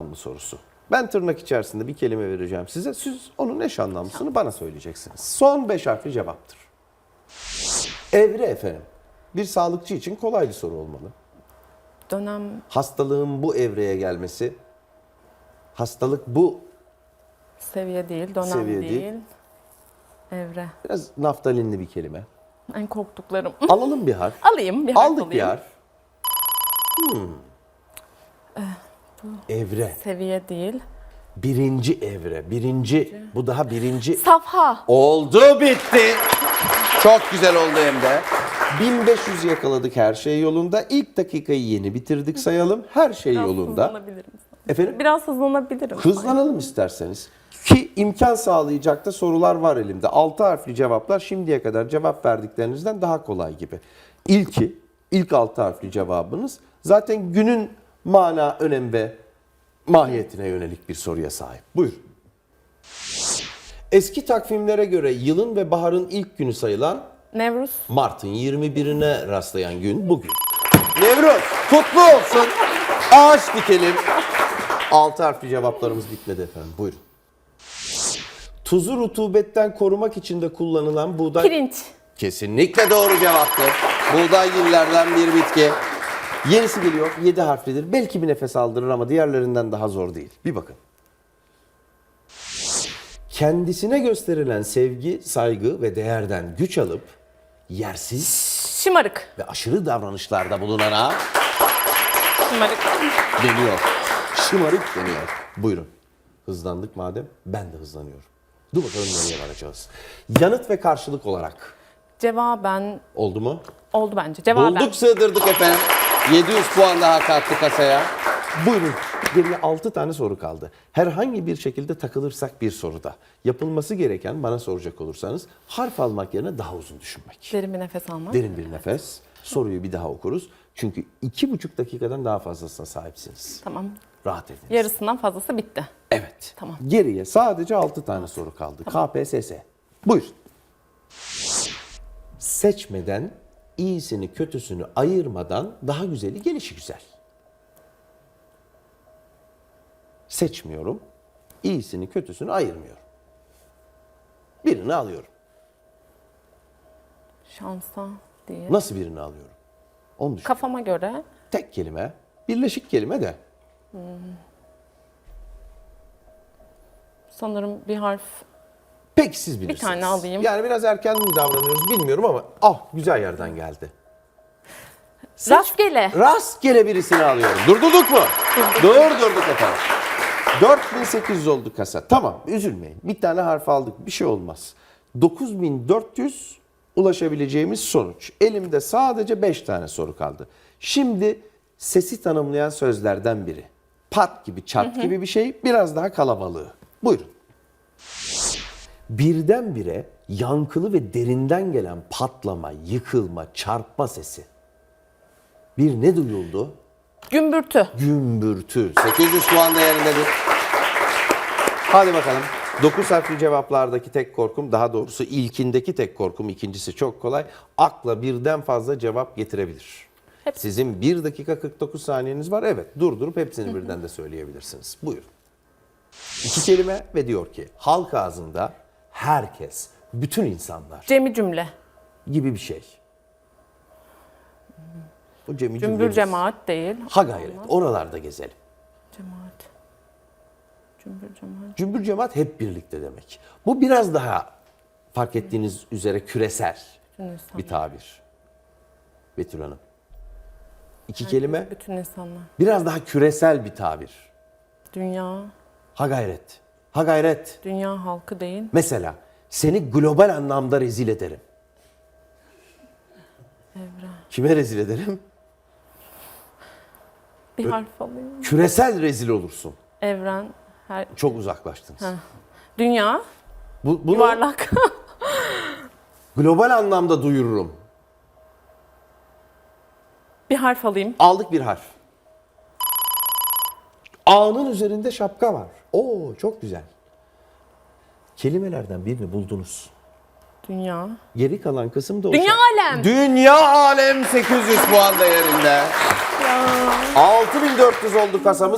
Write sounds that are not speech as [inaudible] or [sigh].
anlamlı sorusu. Ben tırnak içerisinde bir kelime vereceğim size. Siz onun eş anlamlısını bana söyleyeceksiniz. Son beş harfli cevaptır. Evre efendim. Bir sağlıkçı için kolay bir soru olmalı. Dönem Hastalığın bu evreye gelmesi, hastalık bu seviye değil, dönem Seviye değil. değil. Evre. biraz naftalinli bir kelime. En korktuklarım. Alalım bir harf. [laughs] alayım bir harf Aldık alayım. bir harf. Hmm. Evre. Seviye değil. Birinci evre. Birinci. Bu daha birinci. Safha. Oldu bitti. Çok güzel oldu hem de. 1500 yakaladık her şey yolunda. İlk dakikayı yeni bitirdik sayalım. Her şey Biraz yolunda. hızlanabilirim. Efendim? Biraz hızlanabilirim. Hızlanalım isterseniz. Ki imkan sağlayacak da sorular var elimde. 6 harfli cevaplar şimdiye kadar cevap verdiklerinizden daha kolay gibi. İlki, ilk 6 harfli cevabınız zaten günün mana, önem ve mahiyetine yönelik bir soruya sahip. Buyur. Eski takvimlere göre yılın ve baharın ilk günü sayılan Nevruz. Mart'ın 21'ine rastlayan gün bugün. Nevruz kutlu olsun. Ağaç dikelim. Altı harfli cevaplarımız bitmedi efendim. Buyurun. Tuzu rutubetten korumak için de kullanılan buğday... Pirinç. Kesinlikle doğru cevaptır. Buğdaygillerden bir bitki. Yenisi geliyor. 7 harflidir. Belki bir nefes aldırır ama diğerlerinden daha zor değil. Bir bakın. Kendisine gösterilen sevgi, saygı ve değerden güç alıp yersiz Şımarık. ve aşırı davranışlarda bulunana Şımarık. deniyor. Şımarık deniyor. Buyurun. Hızlandık madem ben de hızlanıyorum. Dur bakalım nereye varacağız. Yanıt ve karşılık olarak Cevaben oldu mu? oldu bence. Cevaben. Bulduk sığdırdık efendim. 700 puan daha kattı kasaya. Buyurun. Geriye 6 tane soru kaldı. Herhangi bir şekilde takılırsak bir soruda yapılması gereken bana soracak olursanız harf almak yerine daha uzun düşünmek. Derin bir nefes almak. Derin bir nefes. Soruyu bir daha okuruz. Çünkü iki buçuk dakikadan daha fazlasına sahipsiniz. Tamam. Rahat edin. Yarısından fazlası bitti. Evet. Tamam. Geriye sadece 6 tane soru kaldı. KPSS. Buyur. Seçmeden, iyisini kötüsünü ayırmadan daha güzeli gelişi güzel. Seçmiyorum. iyisini kötüsünü ayırmıyorum. Birini alıyorum. Şansa değil. Nasıl birini alıyorum? Onu düşün. Kafama göre Tek kelime, birleşik kelime de. sanırım bir harf Peki siz bilirsiniz. tane alayım. Yani biraz erken mi davranıyoruz bilmiyorum ama ah güzel yerden geldi. rastgele. Rastgele birisini alıyorum. Durdurduk mu? Durdurduk efendim. 4800 oldu kasa. Tamam üzülmeyin. Bir tane harf aldık. Bir şey olmaz. 9400 ulaşabileceğimiz sonuç. Elimde sadece 5 tane soru kaldı. Şimdi sesi tanımlayan sözlerden biri. Pat gibi, çat gibi bir şey. Biraz daha kalabalığı. Buyurun. Birdenbire yankılı ve derinden gelen patlama, yıkılma, çarpma sesi. Bir ne duyuldu? Gümbürtü. Gümbürtü. 800 puan değerindedir. Hadi bakalım. 9 harfli cevaplardaki tek korkum, daha doğrusu ilkindeki tek korkum, ikincisi çok kolay. Akla birden fazla cevap getirebilir. Hepsi. Sizin 1 dakika 49 saniyeniz var. Evet, durdurup hepsini birden de söyleyebilirsiniz. Buyurun. İki kelime ve diyor ki, halk ağzında herkes, bütün insanlar Cemi cümle. gibi bir şey. Bu cemi Cümbür cümlemiz. cemaat değil. Ha gayret, oralarda gezelim. Cemaat. Cümbür cemaat. Cümbür cemaat hep birlikte demek. Bu biraz daha fark ettiğiniz üzere küresel Bütün bir tabir. Betül Hanım. İki kelime Bütün insanlar. biraz daha küresel bir tabir. Dünya. Ha gayret. Ha gayret. Dünya halkı değil. Mesela seni global anlamda rezil ederim. Evren. Kime rezil ederim? Bir harf alayım. Küresel rezil olursun. Evren. Her... Çok uzaklaştınız. Dünya. Bu, bunu Yuvarlak. [laughs] global anlamda duyururum. bir harf alayım. Aldık bir harf. A'nın üzerinde şapka var. Oo çok güzel. Kelimelerden birini buldunuz. Dünya. Geri kalan kısım da o Dünya alem. Dünya alem 800 puan değerinde. 6400 oldu kasamız.